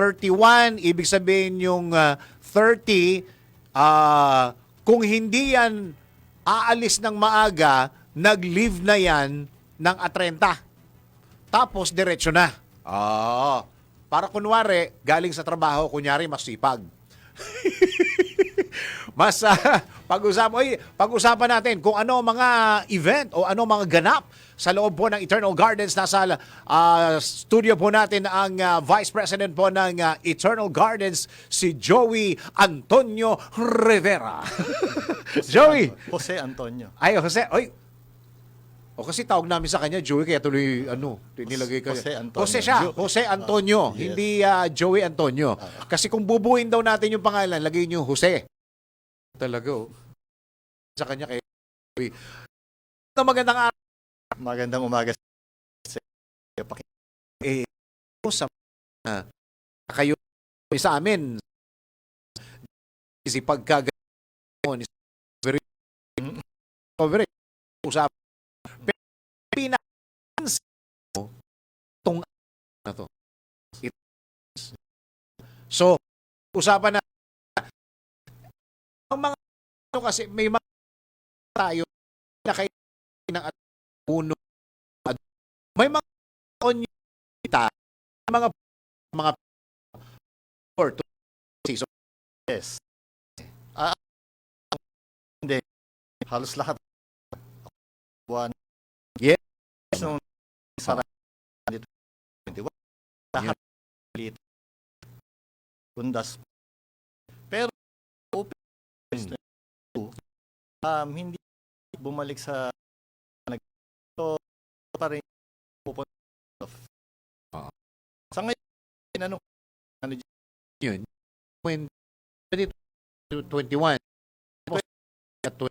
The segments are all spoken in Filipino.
31, ibig sabihin yung ah, 30, ah, kung hindi yan aalis ng maaga, nag-leave na yan ng A30. Tapos, diretso na. Ah, para kunwari, galing sa trabaho, kunyari, masipag. Mas ah, pag-usapan, pag-usapan natin kung ano mga event o ano mga ganap sa loob po ng Eternal Gardens. Nasa ah, studio po natin ang ah, Vice President po ng ah, Eternal Gardens, si Joey Antonio Rivera. Joey! Jose Antonio. Ay, Jose, oy. O kasi tawag namin sa kanya, Joey, kaya tuloy, ano, nilagay ka. Jose Antonio. Jose siya, Jo- Jose Antonio, Ah, yes. hindi ah, Joey Antonio. Kasi kung bubuin daw natin yung pangalan, lagay niyo Jose. Talaga, oh. Sa kanya, kay Joey. Ito magandang araw Magandang umaga sa eh, sa ah, kayo sa amin. Si pagka mo ni very very usap pero pinapansin mo tong na to so usapan na ang mga ano kasi may mga tayo na kayo ng puno may mga on kita mga mga or to season Yes. Ah, hindi. Halos lahat. Buwan. Yes. Nung sara dito. 21. Lahat. Pero, open. Um, hindi bumalik sa pa rin pupunta. Oo. Sa ngayon, ano, yun when 2021 at 20,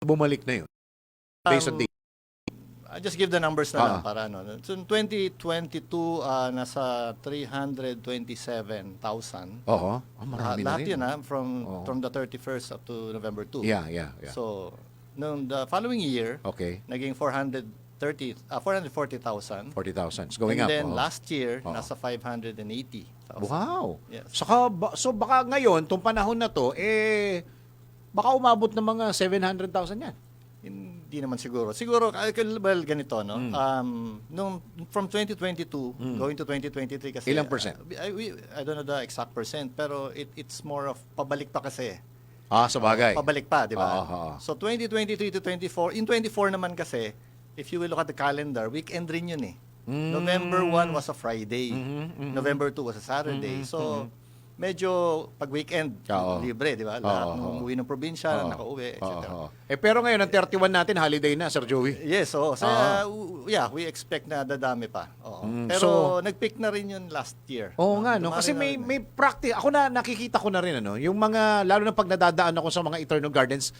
bumalik na yun based on um, the I just give the numbers na Ah. lang para ano. So, in 2022, ah, nasa 327,000. oo oh, Ah, marami na lahat rin yun ah, from, Oo. from the 31st up to November 2. yeah yeah yeah So, nung the following year, okay naging 430, ah, 440,000. 40,000 it's going And up then oo. last year, Oo. nasa 580,000. wow Yes. saka ba, so baka ngayon tong panahon na to eh baka umabot ng mga 700,000 yan Hindi naman siguro. Siguro, ah, well, ganito, no? Mm. Um, nung, from 2022 going to 2023 kasi... Ilang percent? ah, I, we- I don't know the exact percent, pero it, it's more of pabalik pa kasi. Ah sa bagay Pabalik pa, di ba? Oo, oo. So, 2023 to 24, in 24 naman kasi, if you will look at the calendar, weekend rin yun eh. Mm. November 1 was a Friday. Mhm, mhm. November 2 was a Saturday. Mhm, So, medyo pag weekend, Oo. libre, di ba? Lahat Oo, umuwi ng probinsya, nakauwi, etc. Oo, eh pero ngayon ang 31 natin holiday na Sir Joey Yes, oo. So, uh, w- yeah, we expect na dadami pa. Oo. Mm, Pero so- nag-peak na rin yun last year. Oo nga no Dumami kasi na may rin may practice ako na nakikita ko na rin ano yung mga lalo na pag nadadaan ako sa mga Eternal Gardens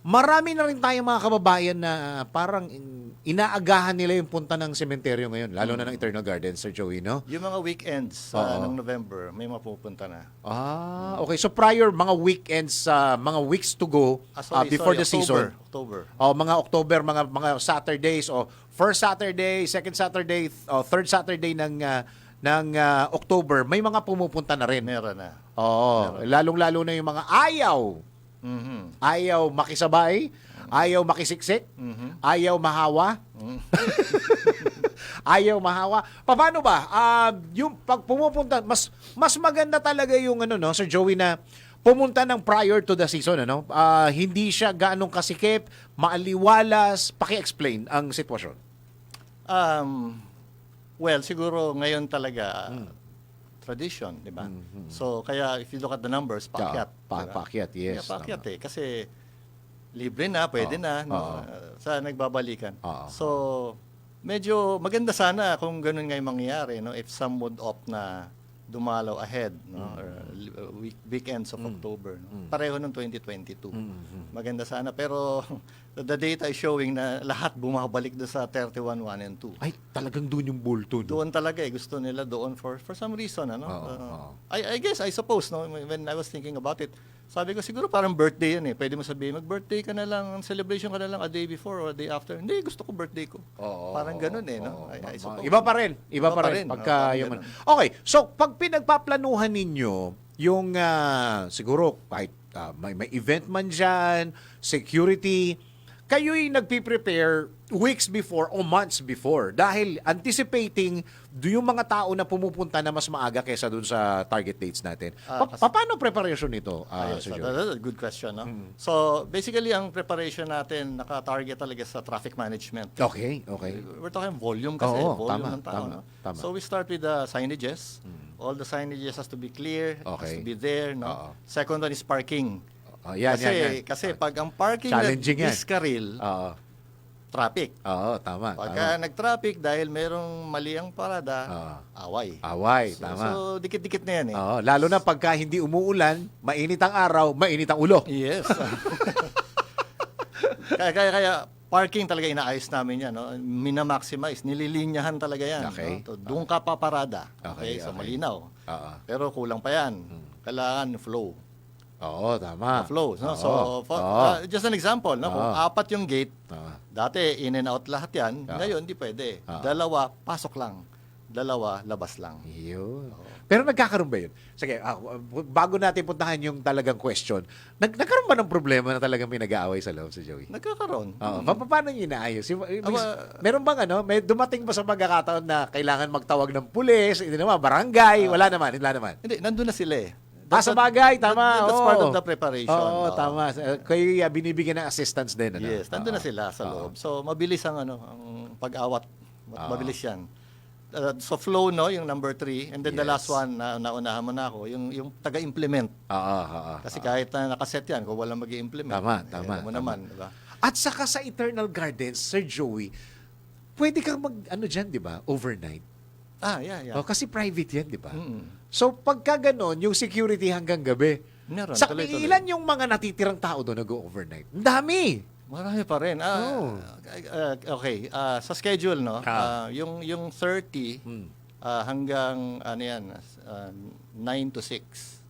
marami na rin tayong mga kababayan na parang in- inaagahan nila yung punta ng sementeryo ngayon lalo na ng Eternal Gardens Sir Joey no Yung mga weekends Oo. uh, ng November, may mapupunta na. Ah okay so prior mga weekends sa mga weeks to go Ah, uh, sorry, before sorry, the season October. o October. mga October mga mga Saturdays o first Saturday second Saturday o third Saturday ng ah, ng ah, October may mga pumupunta na rin Meron na. Oo, lalong-lalo na yung mga ayaw. Mhm. Ayaw makisabay, ayaw makisiksik, Mhm. ayaw mahawa, Mhm. ayaw mahawa. Paano ba? Ah, yung pag pumupunta, mas mas maganda talaga yung ano no, Sir Joey na pumunta ng prior to the season ano. Ah, hindi siya gaanong kasikip, maaliwalas. Paki-explain ang sitwasyon. Um, well, siguro ngayon talaga Hmm. Tradition, di ba? So, kaya if you look at the numbers, paakyat. Mm-hmm. Pa, di ba? paakyat, yes. Yeah, paakyat tama. eh. Kasi libre na, pwede Oo, na, no? oo. Uh, sa nagbabalikan. Oo. So, medyo maganda sana kung ganun nga yung mangyayari, no? If some would opt na dumalaw ahead, no? Mm. Or li- uh, week, weekends of October, no? Mm. Pareho ng 2022. Mhm. Maganda sana, pero the data is showing na lahat bumabalik doon sa 31, 1 and 2. Ay, talagang doon yung bulto. No? Doon talaga eh, gusto nila doon for for some reason ano. Oo, Uh, oo. I I guess I suppose no when I was thinking about it, Sabi ko, siguro parang birthday yan eh. Pwede mo sabihin, mag-birthday ka na lang, celebration ka na lang a day before or a day after. Hindi, gusto ko birthday ko. Oo, parang ganun eh, oo, no? I- I ma- ma- suppose. Iba pa rin. Iba, Iba pa rin. rin. Pagka Oo, parang yung... ganun. Okay. So, pag pinagpaplanuhan ninyo, yung ah, siguro kahit ah, may, may event man dyan, security, kayo'y nagpi-prepare weeks before o months before dahil anticipating do yung mga tao na pumupunta na mas maaga kaysa dun sa target dates natin. Ah, Pa- kasi- paano preparation nito, Sir that- Joey? that's a good question, no? Mm. So, basically, ang preparation natin, naka-target talaga sa traffic management. Okay, okay. We're talking volume kasi, Oo, volume tama, ng tao. tama, no? tama. So we start with the signages. All the signages has to be clear, has Okay. to be there. No? Oo. Second one is parking. Oh, yan, kasi, yan, yan. kasi pag ang parking Challenging yan. diskaril, Oo. traffic. Oo, tama, Pagka tama. nag-traffic dahil merong mali ang parada, Oo. away. Away, So, tama. so, dikit-dikit na yan eh. Oo, lalo na pagka hindi umuulan, mainit ang araw, mainit ang ulo. Yes. kaya, kaya, kaya, parking talaga inaayos namin yan. No? Minamaximize, nililinyahan talaga yan. Okay. No? To, doon ka paparada. Okay, Okay, so okay. malinaw. Oo. Pero kulang pa yan. Kailangan flow. Oo, tama. flow. Oo. No? So, for, Oo. uh, just an example, no? kung Oo. apat yung gate, Oo. dati in and out lahat yan, Oo. ngayon hindi pwede. Oo. Dalawa, pasok lang. Dalawa, labas lang. Yun. Pero nagkakaroon ba yun? Sige, ah, bago natin puntahan yung talagang question, nag nagkaroon ba ng problema na talagang may nag-aaway sa loob si Joey? Nagkakaroon. Oo. Pa- pa- paano niyo inaayos? Yung- yung- Aba- meron bang ano? May dumating ba sa pagkakataon na kailangan magtawag ng pulis? Hindi naman, barangay? wala naman, wala naman. Hindi, nandun na sila eh. Ah, sa bagay, tama. that- that's part of the preparation. Oo, tama. Kayo uh, binibigyan ng assistance din. Ano? Yes, nandun na sila sa Oo. loob. So, mabilis ang ano, ang pag-awat. Mabilis yan. Uh, so, flow, no, yung number three. And then the Yes. last one, na naunahan mo na ako, yung, yung taga-implement. Oo, oo, Kasi oo. kahit na nakaset yan, kung walang mag implement Tama, tama, mo tama. naman, di ba? At saka sa Eternal Gardens, Sir Joey, pwede kang mag, ano dyan, di ba? Overnight. Ah, yeah, yeah. Oh, kasi private yan, di ba? Mm. So, pagka ganon, yung security hanggang gabi, Meron, sa tuloy-tuloy. ilan yung mga natitirang tao doon nag-overnight? Ang dami! Marami pa rin. Ah, Oo. ah, okay, ah, sa schedule, no, Ah. ah, yung, yung 30 Hmm. ah, hanggang, ano yan, ah, 9 to 6.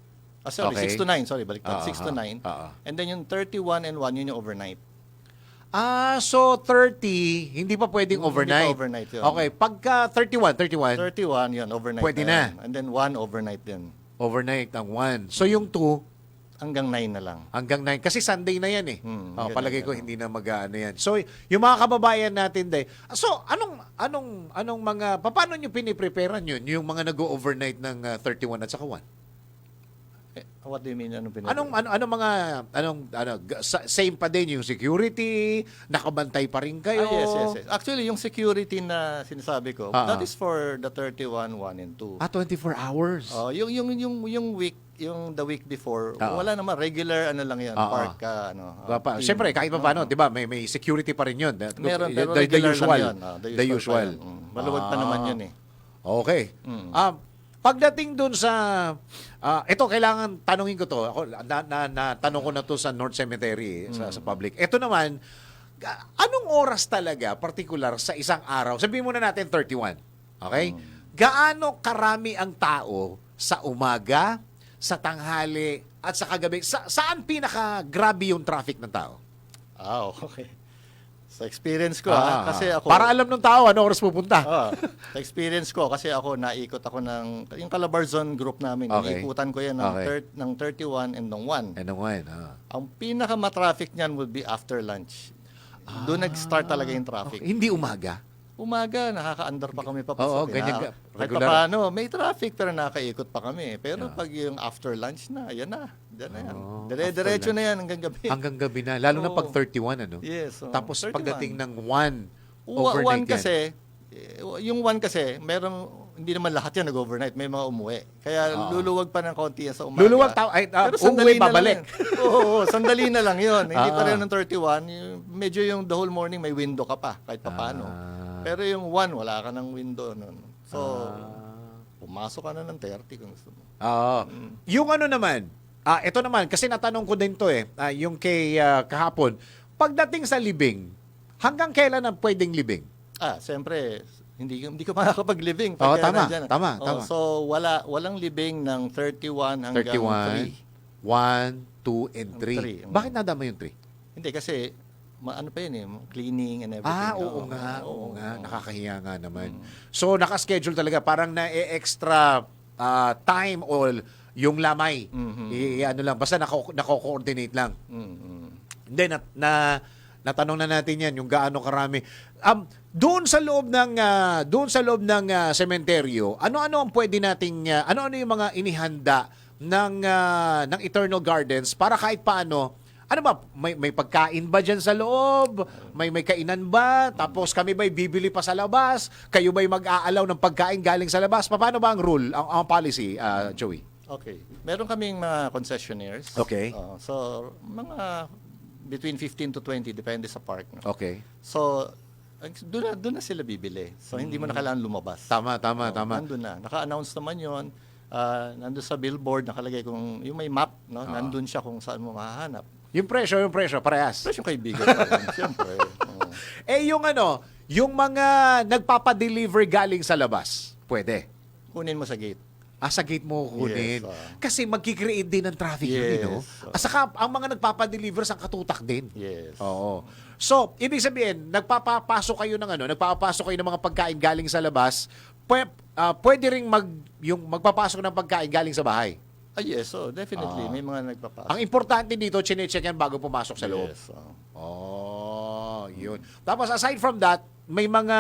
Ah, sorry, Okay. 6 to 9. Sorry, baliktad. Ah, 6 to ah, 9. ah, ah. And then yung 31 and 1, yun yung overnight. Ah, so 30, hindi pa pwedeng Hindi pa overnight. overnight yun. Okay, pagka 31, 31, 31, yun, overnight Pwede na. na. yan. And then 1 overnight din. overnight ang 1. So yung 2, Hanggang 9 na lang. hanggang 9. Kasi Sunday na yan eh. Hmm, oh, ganyan, palagay ko hindi na mag-ano yan. So, yung mga kababayan natin day. So, anong anong anong mga paano niyo pinipreparean yun yung mga nag-overnight ng ah, 31 at saka 1? Eh, what do you mean? Anong pinag- Anong ano anong mga anong ano g- sa- same pa din yung security, nakabantay pa rin kayo. Ah, yes, yes, yes. Actually, yung security na sinasabi ko, Ah, that ah. is for the 31, 1 and 2. Ah, 24 hours. Oh, yung yung yung yung week, yung the week before, Oo. wala naman regular ano lang 'yan, Oo. park ka ano. Ba uh, pa, team. Siyempre, kahit pa Oo. paano, 'di ba? May may security pa rin 'yun. The, Meron the, pero the, the regular usual. lang 'yun. ah, the pa usual. yan. Mm. Maluwag pa naman Ah. 'yun eh. Okay. Ah, pagdating dun sa ah, ito kailangan tanungin ko to. Ako na, na, na tanong ko na to sa North Cemetery eh, sa, Mm. sa public. Ito naman ga- anong oras talaga particular sa isang araw? Sabihin muna natin 31. Okay? Mm. Gaano karami ang tao sa umaga, sa tanghali at sa kagabi? Sa, saan pinaka grabe yung traffic ng tao? Ah, okay. Sa experience ko Ah, ah, kasi ako para alam ng tao ano oras pupunta. Ah, sa experience ko kasi ako naikot ako ng yung Calabarzon group namin. Okay. Iniikutan ko 'yan ng Okay. thir- ng 31 and ng 1. Ano nga yun? ah. Ang pinaka-traffic niyan would be after lunch. Doon nag-start talaga yung traffic. Okay, Hindi umaga. Umaga, nakaka-under pa kami papasok. Oo, eh. ganyan Na-. Kahit Regular. pa paano, may traffic pero nakakaikot pa kami. Pero pag yung after lunch na, yan na. Yan na yan. Oo, Dire-diretso after na yan hanggang gabi. Hanggang gabi na. Lalo na Oo. pag 31, ano? Yes. oo. Tapos 31. pagdating ng 1, Wa- overnight one yan. kasi, eh, yung one kasi, meron, hindi naman lahat yan nag-overnight. May mga umuwi. Kaya Oo. luluwag pa ng konti yan sa umaga. Luluwag tao, ay, ah, uuwi, na babalik. lang yan. Oo, oo, sandali na lang yun. Hindi pa Ah. rin ng 31. Yung, medyo yung the whole morning may window ka pa, kahit pa paano. Ah. Pero yung one, wala ka ng window nun. So, Ah. pumasok ka na ng 30 kung gusto mo. Oo. Yung ano naman, ah ito naman, kasi natanong ko din to eh, ah, yung kay ah, kahapon, pagdating sa libing, hanggang kailan ang pwedeng libing? Ah, siyempre, hindi hindi ka makakapag-living. Oo, pagka tama, nandyan. tama, Oo, tama. So, wala walang living ng 31 hanggang 31. 3. One, two, and Ang three. three, mm. Bakit nadama yung three? Hindi kasi ma- ano pa yun eh, cleaning and everything. Ah, oo, nga, oo, oo, nga. oo. Nakakahiya nga naman. Mm. So, nakaschedule talaga. Parang na-extra ah, time o yung lamay. Mhm. I- ano lang, basta nako- nako-coordinate lang. Mm, mm. Hindi, na, na, natanong na natin yan, yung gaano karami. Um, doon sa loob ng ah, doon sa loob ng ah, sementeryo, ano-ano ang pwede nating ah, ano-ano yung mga inihanda ng ah, ng Eternal Gardens para kahit paano ano ba may may pagkain ba diyan sa loob? May may kainan ba? Tapos kami ba'y bibili pa sa labas? Kayo ba'y mag-aalaw ng pagkain galing sa labas? Paano ba ang rule, ang, ang policy, ah, Joey? Okay. Meron kaming mga concessionaires. Okay. Oo, so, mga between 15 to 20, depende sa park. No? Okay. So, ang- doon na, doon na sila bibili. So, hindi mo na kailangan lumabas. Tama, tama, Oo, tama. Nandun na. Naka-announce naman yon Ah, nandun sa billboard, nakalagay kung, yung may map, no? Oo. nandun siya kung saan mo mahahanap. Yung presyo, yung presyo, parehas. Pero yung kaibigan pa rin, siyempre. Oo. Eh yung ano, yung mga nagpapa-deliver galing sa labas, pwede. Kunin mo sa gate. Ah, sa gate mo kunin. Yes, ah. Kasi magkikreate din ng traffic yun, Yes, you know? ah. At saka, ang mga nagpapa-deliver sa katutak din. Yes. Oo. So, ibig sabihin, nagpapapasok kayo ng ano, nagpapapasok kayo ng mga pagkain galing sa labas, pwe, ah, pwede ring mag, yung magpapasok ng pagkain galing sa bahay. Ah, yes. So, definitely. Ah. May mga nagpapasok. Ang importante dito, chinecheck yan bago pumasok sa loob. Yes. oo. Oh, yun. Tapos aside from that, may mga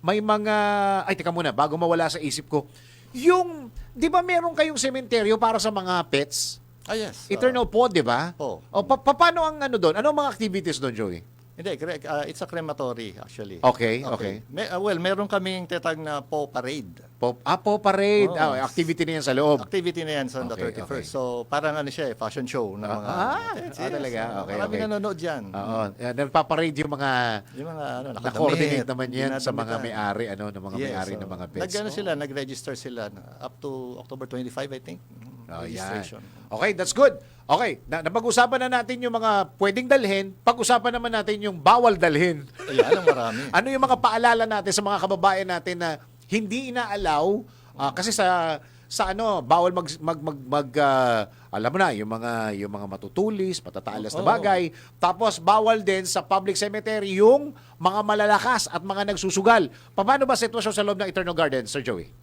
may mga ay teka muna bago mawala sa isip ko. Yung 'di ba meron kayong sementeryo para sa mga pets? Ah, yes. Eternal Pod, 'di ba? Oo. O pa- pa- paano ang ano doon? Ano ang mga activities doon, Joey? Hindi, cre- ah, it's a crematory actually. Okay, okay. Me- ah, well, meron kaming tetag na po parade. Po, ah, po parade. Oo. Ah, activity na yan sa loob. Activity na yan sa the Okay, 31st. okay. So, parang ano siya eh, fashion show ng Ah, mga... ah, Yes, ah, yes. talaga? Okay, Marami okay. nanonood dyan. Oo. Uh, nagpaparade yung mga Yung mga ano, na-coordinate naman yan sa mga may-ari ano, ng mga Yes, may-ari oo. ng mga pets. Nag, ano Oh. sila, nag-register sila up to October 25, I think. Oh, yan. registration. Okay, that's good. Okay, na, napag-usapan na natin yung mga pwedeng dalhin, pag-usapan naman natin yung bawal dalhin. Ayan, ang marami. ano yung mga paalala natin sa mga kababayan natin na hindi inaalaw ah, kasi sa sa ano bawal mag mag mag, mag, ah, alam mo na yung mga yung mga matutulis, patatalas na Oo. bagay. Tapos bawal din sa public cemetery yung mga malalakas at mga nagsusugal. Paano ba sitwasyon sa loob ng Eternal Garden, Sir Joey?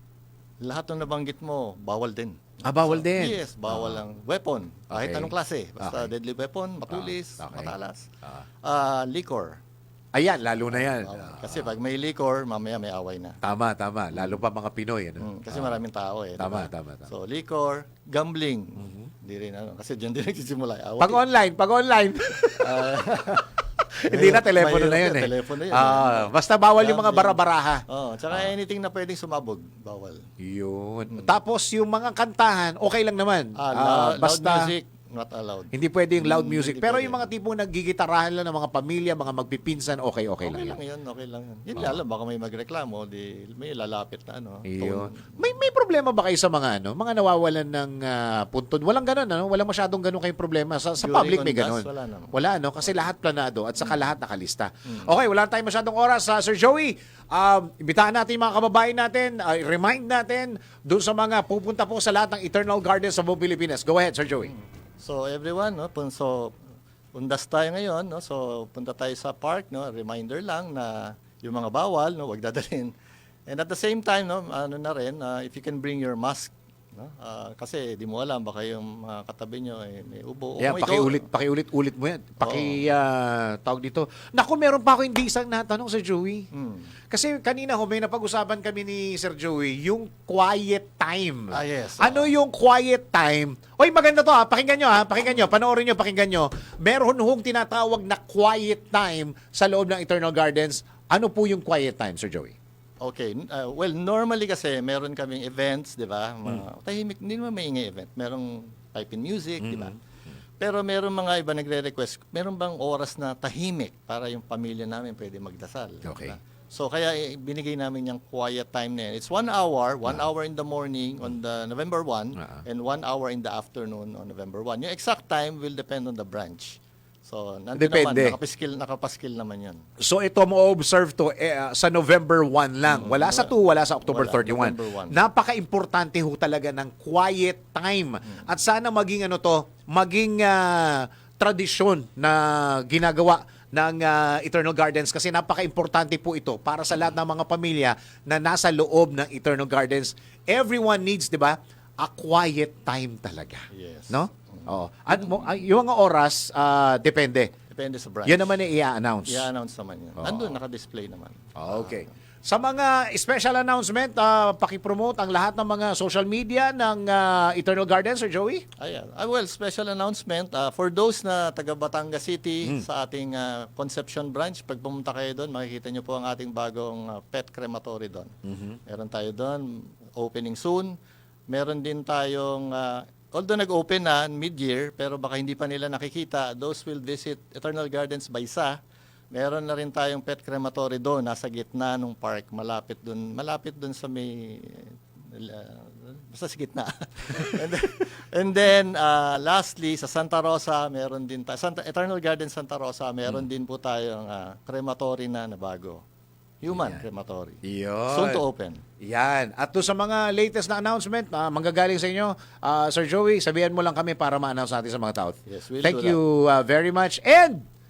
Lahat ng nabanggit mo, bawal din. Ah, bawal din. Yes, bawal ang weapon. Kahit Okay. anong klase. Basta Okay. deadly weapon, matulis, Ah, okay. matalas. Ah. Ah, liquor. Ayan, lalo na yan. Ah, kasi pag may liquor, mamaya may away na. Tama, tama. Lalo pa mga Pinoy. Ano? Mm, kasi maraming tao eh. Tama, diba? tama, tama. So, liquor, gambling. Hindi rin ano. Kasi dyan din nagsisimula. Away. Pag online, pag online. Hindi na, telepono na yun eh. telepono yun, Ah, basta bawal yung mga bara-baraha. Oh, tsaka anything na pwedeng sumabog, bawal. Yun. Tapos yung mga kantahan, okay lang naman. Ah, Ah, loud, basta music, not allowed. hindi pwede yung loud Mm, music. hindi Pero pwede. yung mga tipong naggigitarahan lang ng mga pamilya, mga magpipinsan, okay, okay, Okay, lang lang yun. yun, okay lang yun. Yun nga lang, baka may magreklamo, di may lalapit na ano. Iyon. tone. May may problema ba kayo sa mga ano, mga nawawalan ng ah, puntod? Walang ganun ano, walang masyadong ganun kayong problema sa sa During public may on gas, ganun. wala naman. Wala no, kasi lahat planado at saka lahat nakalista. Okay, wala na tayong masyadong oras sa Sir Joey. Um, imbitahan natin yung mga kababayan natin, ah, remind natin doon sa mga pupunta po sa lahat ng Eternal Gardens sa buong Pilipinas. Go ahead, Sir Joey. So everyone, no, pun so undas tayo ngayon, no. So punta tayo sa park, no. Reminder lang na yung mga bawal, no, wag dadalhin. And at the same time, no, ano na rin, uh, if you can bring your mask, no. ah, kasi di mo alam baka yung mga katabi nyo eh, may ubo. o Yeah, may pakiulit, pakiulit-ulit mo yan. Paki, ah, tawag dito. Naku, meron pa ako hindi isang natanong sa Joey. Hmm. Kasi kanina ho, may napag-usapan kami ni Sir Joey, yung quiet time. Ah, yes. Ano yung quiet time? Oy, maganda to ha. Pakinggan nyo ha. Pakinggan nyo. Panoorin nyo, pakinggan nyo. Meron hong tinatawag na quiet time sa loob ng Eternal Gardens. Ano po yung quiet time, Sir Joey? Okay. uh, well, normally kasi meron kaming events, di ba? Mga tahimik, hindi naman maingay event. Merong pipe and music, di ba? Pero meron mga iba nagre-request, meron bang oras na tahimik para yung pamilya namin pwede magdasal? Okay. ba? So kaya eh, binigay namin yung quiet time na yan. It's one hour, one hour in the morning on the November 1 Ah. and one hour in the afternoon on November 1. Yung exact time will depend on the branch. So, nandun Depende. naman, nakapaskil, nakapaskil naman yun. So ito mo observe to eh, uh, sa November 1 lang. Wala sa 2, wala sa October Wala, 31. November 1. Napaka-importante ho talaga ng quiet time. At sana maging ano to, maging ah, tradisyon na ginagawa ng ah, Eternal Gardens kasi napaka-importante po ito para sa lahat ng mga pamilya na nasa loob ng Eternal Gardens. Everyone needs, 'di ba, a quiet time talaga. Yes. No? Oo. At mo, yung mga oras ah, depende. Depende sa branch. Yan naman i-announce. I-announce naman yun. Andun, naka-display naman. Okay. Sa mga special announcement, ah, pakipromote ang lahat ng mga social media ng ah, Eternal Gardens, Sir Joey? Ayan. Ah, well, special announcement. ah, for those na taga Batangas City Hmm. sa ating ah, Conception branch, pag pumunta kayo doon, makikita nyo po ang ating bagong ah, pet crematory doon. Mm-hmm. Meron tayo doon, opening soon. Meron din tayong, ah, although nag-open na mid-year, pero baka hindi pa nila nakikita, those will visit Eternal Gardens by sa. Meron na rin tayong pet crematory doon, nasa gitna ng park, malapit doon, malapit doon sa may uh, basta sa gitna. and then, and then uh, lastly, sa Santa Rosa, meron din tayo, Santa, Eternal Garden Santa Rosa, meron din po tayong uh, crematory na na bago. Human crematory. Yun. Soon to open. Yan. At doon sa mga latest na announcement, ah, manggagaling sa inyo, ah, Sir Joey, sabihan mo lang kami para ma-announce natin sa mga tao. Yes, we'll Thank do you ah, very much. And